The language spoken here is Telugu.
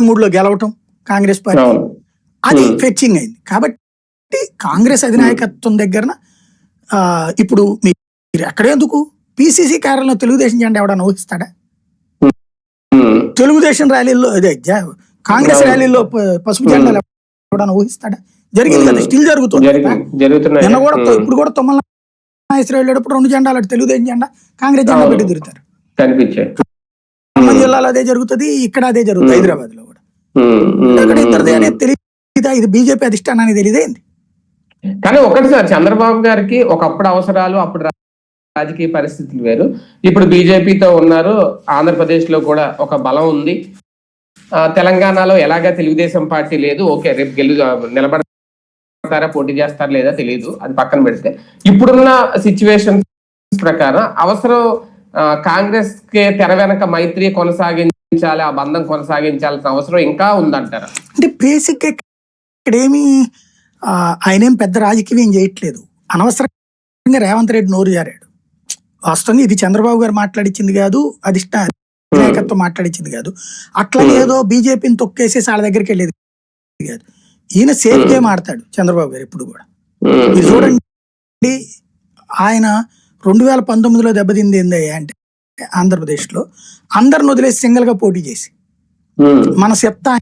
ఇరవై మూడులో గెలవటం కాంగ్రెస్ పార్టీ. అది. ఫెచ్చింగ్ అయింది. కాబట్టి కాంగ్రెస్ అధినాయకత్వం దగ్గరన ఆ, ఇప్పుడు మీరు ఎక్కడెందుకు పిసిసి కార్యాలయంలో తెలుగుదేశం జెండా ఎవడన్నా ఊహిస్తాడా. తెలుగుదేశం ర్యాలీల్లో అదే కాంగ్రెస్ అవును. ర్యాలీలో ప- పసుపు జెండాలు ఎవడన్నా ఊహిస్తాడా? జరిగింది కదా. స్టిల్ జరుగుతుంది. నిన్న కూడా. ఇప్పుడు కూడా తొమ్మల నాగేశ్వర వెళ్ళేటప్పుడు రెండు జెండాలు అటు తెలుగుదేశం జెండా కాంగ్రెస్ జెండా. పెట్టి తిరుగుతారు. ఖమ్మం జిల్లాలో అదే జరుగుతుంది ఇక్కడ అదే జరుగుతుంది. హైదరాబాద్లో అక్కడ ఉమ్, ఇద్దరిదే ఉమ్. అనేది తెలియదా ఇది బీజేపీ అధిష్టానానికి తెలియదేంది కానీ ఒకటి సార్ చంద్రబాబు గారికి ఒకప్పుడు అవసరాలు అప్పుడు రాజకీయ పరిస్థితులు వేరు. ఇప్పుడు బీజేపీతో ఉన్నారు. ఆంధ్రప్రదేశ్లో కూడా ఒక బలం ఉంది. ఆ, తెలంగాణలో ఎలాగా తెలుగుదేశం పార్టీ లేదు. ఓకే రేపు గెలు నిలబడతారా పోటీ చేస్తారా లేదా తెలియదు అది పక్కన పెడితే. ఇప్పుడున్న సిచ్యువేషన్ ప్రకారం అవసరం కాంగ్రెస్కి తెర వెనక మైత్రి కొనసాగించాలి ఆ బంధం కొనసాగించాల్సిన అవసరం ఇంకా ఉందంటారా? అంటే బేసిక్ ఇక్కడేమి ఆయనేం పెద్ద రాజకీయం ఏం చేయట్లేదు. అనవసరంగా రేవంత్ రెడ్డి నోరు జారాడు. వాస్తవంగా ఇది చంద్రబాబు గారు మాట్లాడించింది కాదు అధిష్ట నాయకత్వం మాట్లాడించింది కాదు. అట్లా. ఏదో బీజేపీని తొక్కేసేసి వాళ్ళ దగ్గరికి వెళ్ళేది కాదు. ఈయన సేఫ్ గేమ్ ఆడతాడు చంద్రబాబు గారు ఎప్పుడు కూడా. మీరు చూడండి ఆయన రెండు వేల పంతొమ్మిదిలో దెబ్బతింది ఏందయ్యా అంటే ఆంధ్రప్రదేశ్లో అందరిని వదిలేసి సింగిల్గా పోటీ చేసి మన చెత్త